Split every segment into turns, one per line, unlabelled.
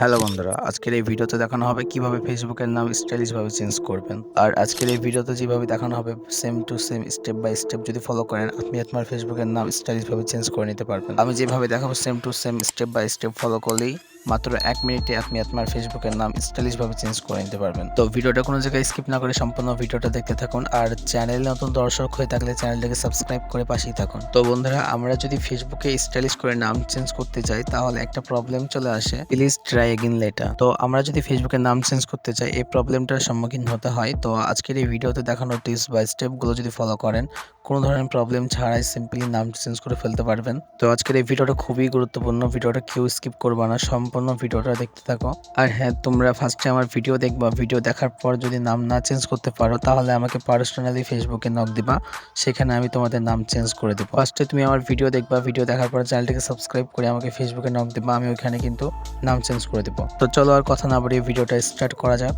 Hello বন্ধুরা, আজকের এই ভিডিওতে দেখানো হবে কীভাবে ফেসবুকের নাম স্টাইলিশভাবে চেঞ্জ করবেন। আর আজকের এই ভিডিওতে যেভাবে দেখানো হবে same to same step by step যদি ফলো করেন, আপনি আপনার ফেসবুকের নাম স্টাইলিশভাবে চেঞ্জ করে নিতে পারবেন। আমি যেভাবে দেখাবো same to same step by step follow করলেই মাত্র এক মিনিটে আপনি আপনার ফেসবুকের নাম স্টাইলিশভাবে চেঞ্জ করে নিতে পারবেন। তো ভিডিওটা কোনো জায়গায় স্কিপ না করে সম্পূর্ণ ভিডিওটা দেখতে থাকুন আর চ্যানেল নতুন দর্শক হয়ে থাকলে চ্যানেলটাকে সাবস্ক্রাইব করে পাশেই থাকুন। তো বন্ধুরা, আমরা যদি ফেসবুকে স্টাইলিশ করে নাম চেঞ্জ করতে চাই তাহলে একটা প্রবলেম চলে আসে। প্লিজ ট্রাই এগিন লেটার তো আমরা যদি ফেসবুকের নাম চেঞ্জ করতে চাই এই প্রবলেমটার সম্মুখীন হতে হয়। তো আজকের এই ভিডিওতে দেখানো টিপস বা স্টেপগুলো যদি ফলো করেন কোনো ধরনের প্রবলেম ছাড়াই সিম্পলি নাম চেঞ্জ করে ফেলতে পারবেন। তো আজকের এই ভিডিওটা খুবই গুরুত্বপূর্ণ। ভিডিওটা কেউ স্কিপ করবে না। সম্পূর্ণ ভিডিওটা দেখতে থাকো। আর হ্যাঁ তোমরা ফার্স্টে আমার ভিডিও দেখবা। ভিডিও দেখার পর যদি নাম না চেঞ্জ করতে পারো, তাহলে আমাকে পার্সোনালি ফেসবুকে নক দিবা। সেখানে আমি তোমাদের নাম চেঞ্জ করে দেবো। ফার্স্টে তুমি আমার ভিডিও দেখবা। ভিডিও দেখার পর চ্যানেলটিকে সাবস্ক্রাইব করে আমাকে ফেসবুকে নক দিবা। আমি ওইখানে কিন্তু নাম চেঞ্জ করে দেবো। তো চলো আর কথা না বাড়িয়ে ভিডিওটা স্টার্ট করা যাক।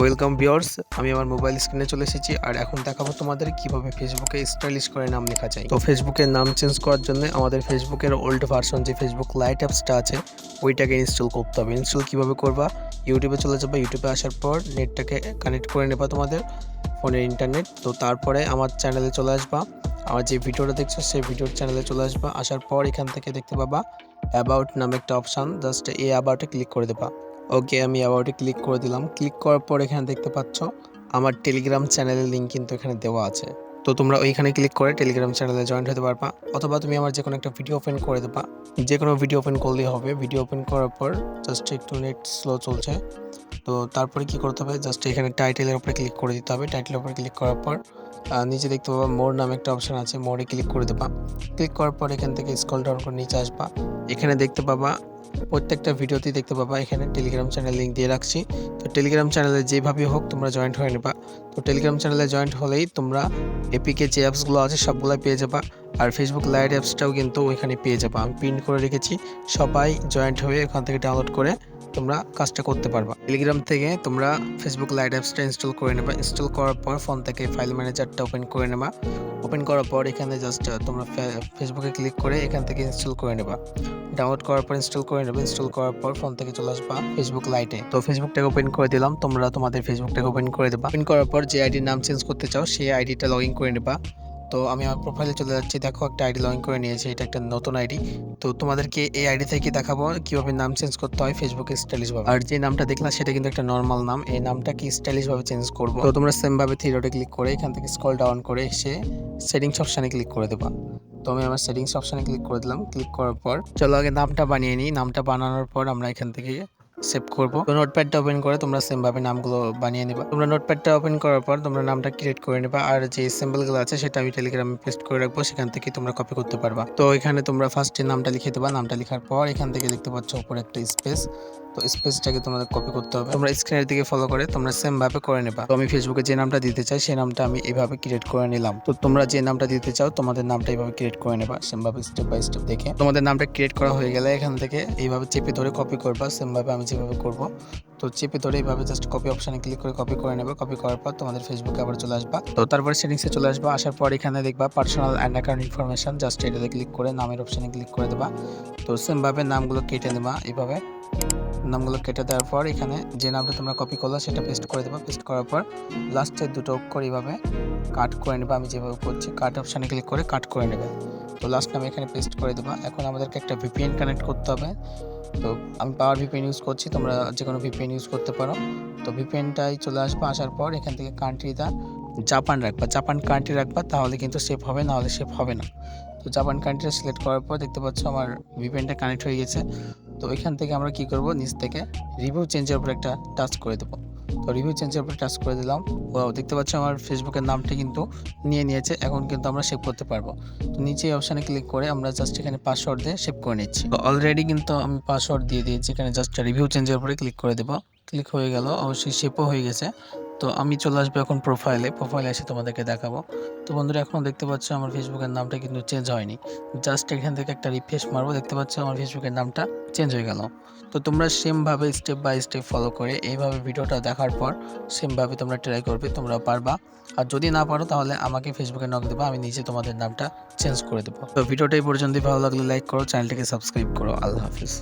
ওয়েলকাম ভিউয়ার্স, আমি আমার মোবাইল স্ক্রিনে চলে এসেছি আর এখন দেখাবো তোমাদের কীভাবে ফেসবুকে স্টাইলিশ করে নাম লেখা যায়। তো ফেসবুকের নাম চেঞ্জ করার জন্য আমাদের ফেসবুকের ওল্ড ভার্সন যে ফেসবুক লাইট অ্যাপসটা আছে, ওইটাকে ইনস্টল করতে হবে। ইনস্টল কীভাবে করবা? ইউটিউবে চলে যাবে। ইউটিউবে আসার পর নেটটাকে কানেক্ট করে নেবা তোমাদের ফোনের ইন্টারনেট তো তারপরে আমার চ্যানেলে চলে আসবা। আমার যে ভিডিওটা দেখছ, সেই ভিডিওর চ্যানেলে চলে আসবা। আসার পর এখান থেকে দেখতে পাবা অ্যাবাউট নামে একটা অপশান জাস্ট এই অ্যাবাউটে ক্লিক করে দেবা। ওকে, আমি অ্যাবাউটে ক্লিক করে দিলাম। ক্লিক করার পর এখানে দেখতে পাচ্ছ, আমার টেলিগ্রাম চ্যানেলের লিঙ্ক কিন্তু এখানে দেওয়া আছে। তো তোমরা ওইখানে ক্লিক করে টেলিগ্রাম চ্যানেলে জয়েন্ট হতে পারবা, অথবা তুমি আমার যে কোনো একটা ভিডিও ওপেন করে দেবা। যে কোনো ভিডিও ওপেন করলেই হবে। ভিডিও ওপেন করার পর জাস্ট একটু নেট স্লো চলছে। তো তারপরে কি করতে হবে? জাস্ট এখানে টাইটেলের উপরে ক্লিক করে দিতে হবে। টাইটেলের উপরে ক্লিক করার পর নিচে দেখতে পাবা মোর নামে একটা অপশন আছে। মোরে ক্লিক করে দেবা। ক্লিক করার পর এখান থেকে স্ক্রল ডাউন করে নিচে আসবা। এখানে দেখতে পাবা প্রত্যেকটা ভিডিওতেই দেখতে পাবা, এখানে টেলিগ্রাম চ্যানেল লিঙ্ক দিয়ে রাখছি। তো টেলিগ্রাম চ্যানেলে যেভাবে হোক তোমরা জয়েন্ট হয়ে নেবা। তো টেলিগ্রাম চ্যানেলে জয়েন্ট হলেই তোমরা এপিকে যে অ্যাপসগুলো আছে সবগুলো পেয়ে যাবা। আর ফেসবুক লাইট অ্যাপসটাও কিন্তু ওইখানে পেয়ে যাবা। আমি প্রিন্ট করে রেখেছি, সবাই জয়েন্ট হয়ে ওখান থেকে ডাউনলোড করে তোমরা কাজটা করতে পারবা। টেলিগ্রাম থেকে তোমরা ফেসবুক লাইট অ্যাপসটা ইনস্টল করে নেবা। ইনস্টল করার পর ফোন থেকে ফাইল ম্যানেজারটা ওপেন করে নেবা। ওপেন করার পর এখানে জাস্ট তোমরা ফেসবুকে ক্লিক করে এখান থেকে ইনস্টল করে নেবা। ডাউনলোড করার পর ইনস্টল করে নেবে। ইনস্টল করার পর ফোন থেকে চলে আসবা ফেসবুক লাইটে তো ফেসবুকটাকে ওপেন করে দিলাম। তোমরা তোমাদের ফেসবুকটাকে ওপেন করে দেবা। ওপেন করার পর যে আইডির নাম চেঞ্জ করতে চাও, সেই আইডিটা লগ ইন করে নেবা। তো আমি আমার প্রোফাইলে চলে যাচ্ছি। দেখো, একটা আইডি লগ করে নিয়েছি। এটা একটা নতুন আইডি তো তোমাদেরকে এই আইডি থেকে দেখাবো কীভাবে নাম চেঞ্জ করতে হয় ফেসবুকে স্টাইলিশ ভাবে। আর যে নামটা দেখলাম সেটা কিন্তু একটা নর্মাল নাম। এই নামটা কি স্টাইলিশ ভাবে চেঞ্জ করব। তো তোমরা সেম ভাবে থ্রি ডটে ক্লিক করে এখান থেকে স্ক্রল ডাউন করে এসে সেটিংস অপশানে ক্লিক করে দেবা। তো আমি আমার সেটিংস অপশানে ক্লিক করে দিলাম। ক্লিক করার পর, চলো আগে নামটা বানিয়ে নিই। নামটা বানানোর পর আমরা এখান থেকে সেভ করব। তো নোটপ্যাডটা ওপেন করে তোমরা সেম ভাবে নামগুলো বানিয়ে নিবা। তোমরা নোটপ্যাডটা ওপেন করার পর তোমরা নামটা ক্রিয়েট করে নেবা। আর যে সিম্বলগুলো আছে সেটা আমি টেলিগ্রামে পেস্ট করে রাখব। সেখান থেকে তোমরা কপি করতে পারবা। তো এখানে তোমরা ফার্স্টে নামটা লিখে দেবা, নামটা লেখার পর এখান থেকে দেখতে পাচ্ছ উপরে একটা স্পেস তো স্পেসটাকে তোমাদের কপি করতে হবে। তোমরা স্ক্রিনের দিকে ফলো করে তোমরা সেম ভাবে করে নেবা। তো আমি ফেসবুকে যে নামটা দিতে চাই সেই নামটা আমি এইভাবে ক্রিয়েট করে নিলাম। তো তোমরা যে নামটা দিতে চাও, তোমাদের নামটা এইভাবে ক্রিয়েট করে নেবা। সেম ভাবে স্টেপ বাই স্টেপ দেখে। তোমাদের নামটা ক্রিয়েট করা হয়ে গেলে এখান থেকে এইভাবে চেপে ধরে কপি করবা। সেম ভাবে আমি যেভাবে করব। তো চেপে ধরে এইভাবে জাস্ট কপি অপশানে ক্লিক করে কপি করে নেবে। কপি করার পর তোমাদের ফেসবুকে আবার চলে আসবা। তো তারপর সেটিংসে চলে আসবা। আসার পর এখানে দেখবা personal and account information just এটাতে ক্লিক করে নামের অপশানে ক্লিক করে দেবা। তো সেমভাবে নামগুলো কেটে নেবা এইভাবে। নামগুলো কেটে দেওয়ার পর এখানে যে নামটা তোমরা কপি করল সেটা পেস্ট করে দেবা। পেস্ট করার পর লাস্টের দুটো অক্ষর এইভাবে কাট করে নেবা। আমি যেভাবে করছি কাট অপশানে ক্লিক করে কাট করে নেবে। তো লাস্ট নামে এখানে পেস্ট করে দেবা। এখন আমাদেরকে একটা ভিপিএন কানেক্ট করতে হবে। তো আমি পাওয়ার ভিপিএন ইউজ করছি, তোমরা যে কোনো ভিপিএন ইউজ করতে পারো। তো ভিপিএনটাই চলে আসবে, আসার পর এখান থেকে কান্ট্রিটা জাপান রাখবা। জাপান কান্ট্রি রাখবা, তাহলে কিন্তু সেফ হবে, নাহলে সেফ হবে না। তো জাপান কান্ট্রিটা সিলেক্ট করার পর দেখতে পাচ্ছ আমার ভিপিএনটা কানেক্ট হয়ে গেছে। তো এখান থেকে আমরা কি করব? নিচ থেকে রিভিউ চেঞ্জের উপর একটা টাচ করে দেবো। তো রিভিউ চেঞ্জের উপরে টাচ করে দিলাম। ও দেখতে পাচ্ছ আমার ফেসবুকের নামটি কিন্তু নিয়ে নিয়েছে, এখন কিন্তু আমরা সেভ করতে পারব। তো নিচে অপশানে ক্লিক করে আমরা জাস্ট এখানে পাসওয়ার্ড দিয়ে সেভ করে নিচ্ছি। তো অলরেডি কিন্তু আমি পাসওয়ার্ড দিয়ে দিয়েছি, এখানে জাস্ট রিভিউ চেঞ্জের উপরে ক্লিক করে দেবো। ক্লিক হয়ে গেল, অবশ্যই সেভও হয়ে গেছে। তো আমি চলে আসব এখন প্রোফাইলে প্রোফাইলে এসে তোমাদেরকে দেখাবো। তো বন্ধুরা, এখন দেখতে পাচ্ছ আমার ফেসবুকের নামটা কিন্তু চেঞ্জ হয়নি। জাস্ট এখান থেকে একটা রিফ্রেশ মারবো। দেখতে পাচ্ছ আমার ফেসবুকের নামটা চেঞ্জ হয়ে গেল। তো তোমরা সেমভাবে স্টেপ বাই স্টেপ ফলো করে এইভাবে ভিডিওটা দেখার পর সেমভাবে তোমরা ট্রাই করবে তোমরা পারবা। আর যদি না পারো, তাহলে আমাকে ফেসবুকে নক দেবো। আমি নিজে তোমাদের নামটা চেঞ্জ করে দেবো। তো ভিডিওটা এই ভালো লাগলে লাইক করো চ্যানেলটিকে সাবস্ক্রাইব করো। আল্লাহ হাফিজ।